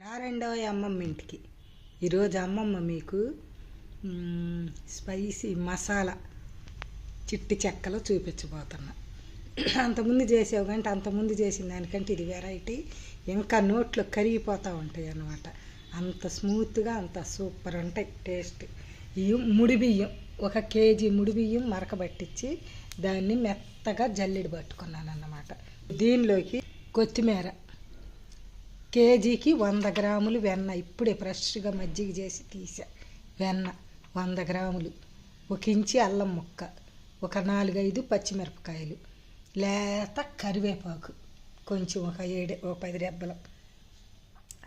రెండవ అమ్మమ్మ ఇంటికి. ఈరోజు అమ్మమ్మ మీకు స్పైసీ మసాలా చిట్టి చెక్కలు చూపించబోతున్నా. అంతకుముందు చేసావు కంటే అంతకుముందు చేసిన దానికంటే ఇది వెరైటీ ఇంకా నోట్లో కరిగిపోతూ ఉంటాయి అన్నమాట. అంత స్మూత్గా అంత సూపర్ ఉంటాయి టేస్ట్. ఈ ముడి బియ్యం ఒక కేజీ ముడి బియ్యం మరకబట్టించి దాన్ని మెత్తగా జల్లెడి పట్టుకున్నాను అన్నమాట దీనిలోకి కొత్తిమీర కేజీకి వంద గ్రాములు వెన్న. ఇప్పుడే ఫ్రెష్గా మజ్జిగ చేసి తీసా. వెన్న వంద గ్రాములు. ఒక ఇంచి అల్లం ముక్క ఒక నాలుగైదు పచ్చిమిరపకాయలు లేత కరివేపాకు కొంచెం ఒక ఏడు ఒక పది రెబ్బలు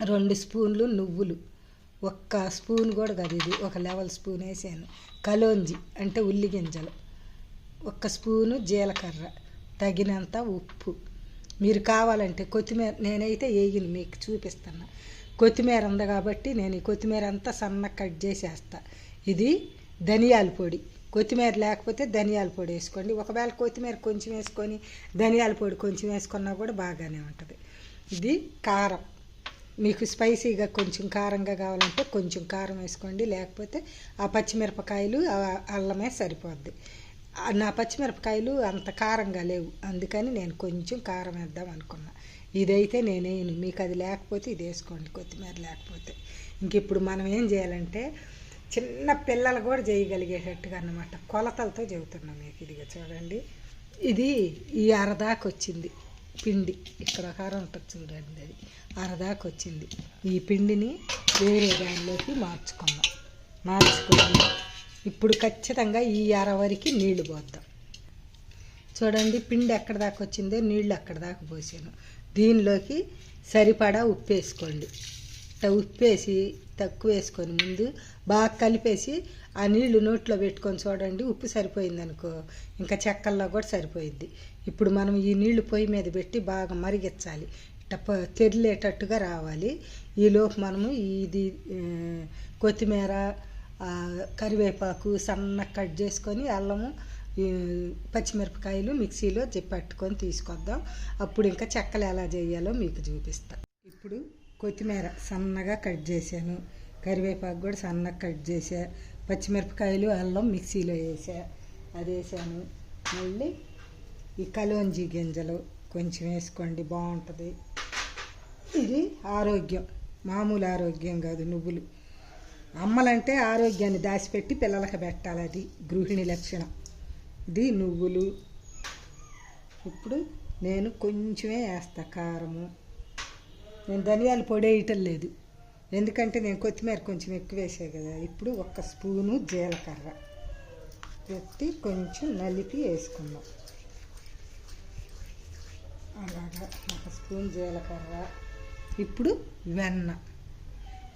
రెండు స్పూన్లు నువ్వులు ఒక్క స్పూన్ కూడా కాదు ఇది ఒక లెవెల్ స్పూన్ వేసాను. కలోంజి అంటే ఉల్లి గింజలు ఒక్క స్పూను జీలకర్ర తగినంత ఉప్పు మీరు కావాలంటే కొత్తిమీర నేనైతే వేయను మీకు చూపిస్తున్నా. కొత్తిమీర ఉంది కాబట్టి నేను ఈ కొత్తిమీర అంతా సన్నగా కట్ చేసేస్తా. ఇది ధనియాల పొడి. కొత్తిమీర లేకపోతే ధనియాల పొడి వేసుకోండి. ఒకవేళ కొత్తిమీర కొంచెం వేసుకొని ధనియాల పొడి కొంచెం వేసుకున్నా కూడా బాగానే ఉంటుంది. ఇది కారం. మీకు స్పైసీగా కొంచెం కారంగా కావాలంటే కొంచెం కారం వేసుకోండి. లేకపోతే ఆ పచ్చిమిరపకాయలు అల్లమే సరిపోద్ది. నా పచ్చిమిరపకాయలు అంత కారంగా లేవు. అందుకని నేను కొంచెం కారం వేద్దాం అనుకున్నా. ఇదైతే నేనేను మీకు అది లేకపోతే ఇది వేసుకోండి. కొత్తిమీర లేకపోతే. ఇంక ఇప్పుడు మనం ఏం చేయాలంటే చిన్న పిల్లలు కూడా చేయగలిగేటట్టుగా అన్నమాట. కొలతలతో చెబుతున్నాం మీకు. ఇదిగా చూడండి. ఇది ఈ అరదాకు వచ్చింది పిండి. ఇక్కడ కారం ఉంటుంది చూడండి అది. అరదాకు వచ్చింది. ఈ పిండిని వేరే దానిలోకి మార్చుకుందాం మార్చుకొని ఇప్పుడు ఖచ్చితంగా ఈ అర వరకు నీళ్ళు పోద్దాం. చూడండి పిండి ఎక్కడ దాకా వచ్చిందో నీళ్ళు అక్కడ దాకా పోసాను. దీనిలోకి సరిపడా ఉప్పు వేసుకోండి. ఉప్పు వేసి తక్కువ వేసుకొని ముందు బాగా కలిపేసి ఆ నీళ్ళు నోట్లో పెట్టుకొని చూడండి ఉప్పు సరిపోయింది అనుకో ఇంకా చెక్కల్లో కూడా సరిపోయిద్ది. ఇప్పుడు మనం ఈ నీళ్ళు పొయ్యి మీద పెట్టి బాగా మరిగించాలి. ఇట్ట తెరిలేటట్టుగా రావాలి. ఈలోపు మనము ఇది కొత్తిమీర కరివేపాకు సన్నగా కట్ చేసుకొని అల్లము పచ్చిమిరపకాయలు మిక్సీలో పట్టుకొని తీసుకొద్దాం. అప్పుడు ఇంకా చెక్కలు ఎలా చేయాలో మీకు చూపిస్తా. ఇప్పుడు కొత్తిమీర సన్నగా కట్ చేశాను. కరివేపాకు కూడా సన్నగా కట్ చేసా పచ్చిమిరపకాయలు అల్లం మిక్సీలో వేసా అది వేసాను మళ్ళీ ఈ కలోంజి గింజలు కొంచెం వేసుకోండి బాగుంటుంది. ఇది ఆరోగ్యం మామూలు ఆరోగ్యం కాదు నువ్వులు. అమ్మలంటే ఆరోగ్యాన్ని దాచిపెట్టి పిల్లలకి పెట్టాలి అది గృహిణి లక్షణం. ఇది నువ్వులు. ఇప్పుడు నేను కొంచెమే వేస్తా కారము. నేను ధనియాలు పొడి వేయటం లేదు. ఎందుకంటే నేను కొత్తిమీర కొంచెం ఎక్కువ వేసే కదా. ఇప్పుడు ఒక స్పూను జీలకర్ర. పెట్టి కొంచెం నలిపి వేసుకుందాం. అలాగా ఒక స్పూన్ జీలకర్ర. ఇప్పుడు వెన్న.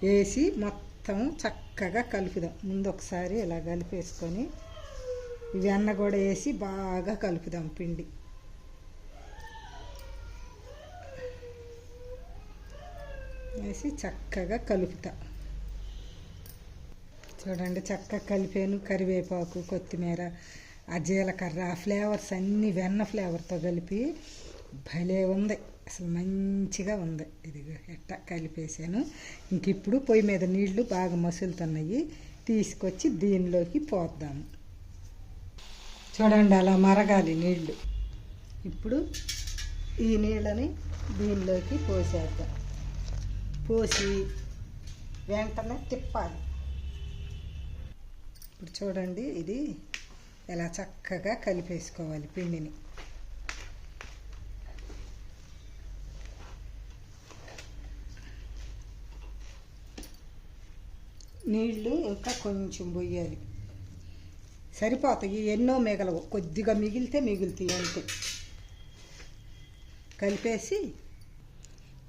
వేసి మొత్తం చక్కగా కలుపుదాం. ముందు ఒకసారి ఇలా కలిపేసుకొని వెన్న కూడా వేసి బాగా కలుపుదాం పిండి. వేసి చక్కగా కలుపుతా. చూడండి చక్కగా కలిపాను కరివేపాకు కొత్తిమీర ఆ జీలకర్ర ఆ ఫ్లేవర్స్ అన్నీ వెన్న ఫ్లేవర్తో కలిపి భలే ఉంది. అసలు మంచిగా ఉంది. ఇదిగో ఎట్ట కలిపేసాను ఇంక ఇప్పుడు పొయ్యి మీద నీళ్ళు బాగా మసులుతున్నాయి. తీసుకొచ్చి దీనిలోకి పోద్దాము చూడండి అలా మరగాలి నీళ్ళు. ఇప్పుడు ఈ నీళ్ళని దీనిలోకి పోసేద్దాం. పోసి వెంటనే తిప్పాలి. ఇప్పుడు చూడండి ఇది ఎలా చక్కగా కలిపేసుకోవాలి పిండిని. నీళ్ళు ఇంకా కొంచెం పోయాలి. సరిపోతాయి. ఎన్నో మిగలవు. కొద్దిగా మిగిలితే మిగులుతాయి అంతే. కలిపేసి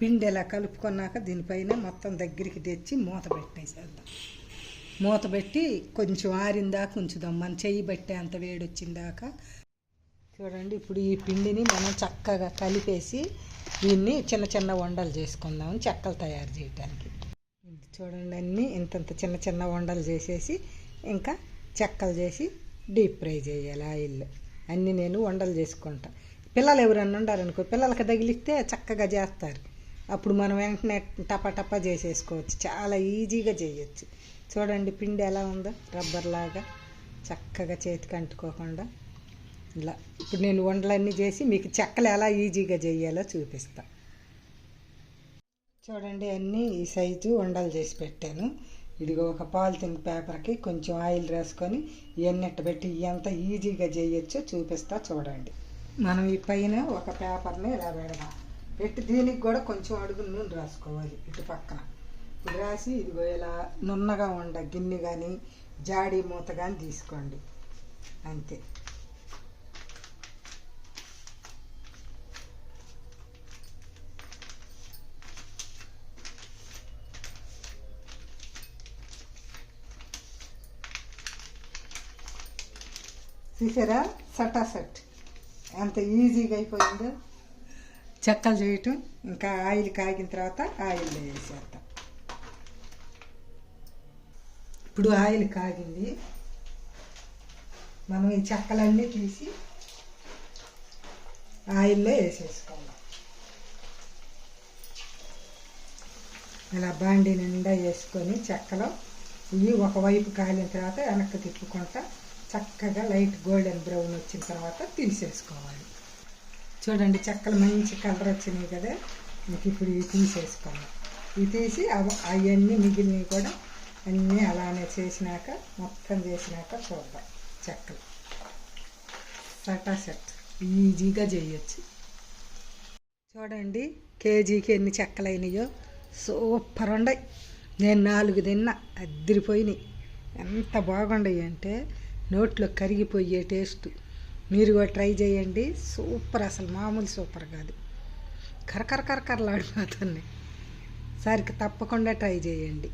పిండి ఇలా కలుపుకున్నాక దీనిపైన మొత్తం దగ్గరికి తెచ్చి మూత పెట్టేసేద్దాం. మూత పెట్టి కొంచెం ఆరిందాక ఉంచుదాం. మన చెయ్యి బట్టే అంత వేడి వచ్చిందాక చూడండి ఇప్పుడు ఈ పిండిని మనం చక్కగా కలిపేసి దీన్ని చిన్న చిన్న వండలు చేసుకుందాం. చెక్కలు తయారు చేయడానికి చూడండి అన్నీ ఇంతంత చిన్న చిన్న వండలు చేసేసి ఇంకా చెక్కలు చేసి డీప్ ఫ్రై చేయాలి ఆయిల్లో. అన్నీ నేను వండలు చేసుకుంటా. పిల్లలు ఎవరన్నా ఉండారనుకో పిల్లలకి తగిలిస్తే చక్కగా చేస్తారు. అప్పుడు మనం వెంటనే టపా టపా చేసేసుకోవచ్చు. చాలా ఈజీగా చేయొచ్చు. చూడండి పిండి ఎలా ఉందో రబ్బర్ లాగా చక్కగా చేతికి అంటుకోకుండా ఇలా. ఇప్పుడు నేను వంటలన్నీ చేసి మీకు చెక్కలు ఎలా ఈజీగా చేయాలో చూపిస్తా. చూడండి అన్నీ ఈ సైజు ఉండలు చేసి పెట్టాను. ఇదిగో ఒక పాలిథిన్ పేపర్కి కొంచెం ఆయిల్ రాసుకొని ఎన్నెట్ట పెట్టి ఎంత ఈజీగా చేయొచ్చో చూపిస్తా చూడండి. మనం ఈ పైన ఒక పేపర్ని ఇలా పెడదాం. పెట్టి దీనికి కూడా కొంచెం అడుగు నూనె రాసుకోవాలి ఇటు పక్కన. ఇప్పుడు రాసి ఇదిగో ఇలా నున్నగా ఉండ గిన్నె కానీ జాడీ మూత కానీ తీసుకోండి. అంతే. చూసారా సటా సట్ ఎంత ఈజీగా అయిపోయిందో. చెక్కలు చేయటం ఇంకా ఆయిల్ కాగిన తర్వాత ఆయిల్ వేసేద్దాం. ఇప్పుడు ఆయిల్ కాగింది. మనం ఈ చెక్కలన్నీ తీసి ఆయిల్లో వేసేసుకోవాలి. ఇలా బాండి నిండా వేసుకొని చెక్కలో ఇవి ఒకవైపు కాలిన తర్వాత వెనక్కి తిప్పుకుంటా చక్కగా లైట్ గోల్డెన్ బ్రౌన్ వచ్చిన తర్వాత తీసేసుకోవాలి. చూడండి చెక్కలు మంచి కలర్ వచ్చినాయి కదా. ఇంక ఇప్పుడు ఇవి తీసేసుకోవాలి. ఇవి తీసి అవన్నీ మిగిలినవి కూడా అన్నీ అలానే చేసినాక మొత్తం చేసినాక చూద్దాం చెక్కలు. సటా సెట్ ఈజీగా చేయొచ్చు. చూడండి కేజీకి ఎన్ని చెక్కలు అయినాయో సూపర్ ఉండయి. నేను నాలుగు తిన్నా అద్దరిపోయినాయి. ఎంత బాగుండయి అంటే నోట్లో కరిగిపోయే టేస్ట్. మీరు కూడా ట్రై చేయండి. సూపర్ అసలు మామూలు సూపర్ కాదు. కరకర కరకరలాడిపోతున్నాయి సరికి తప్పకుండా ట్రై చేయండి.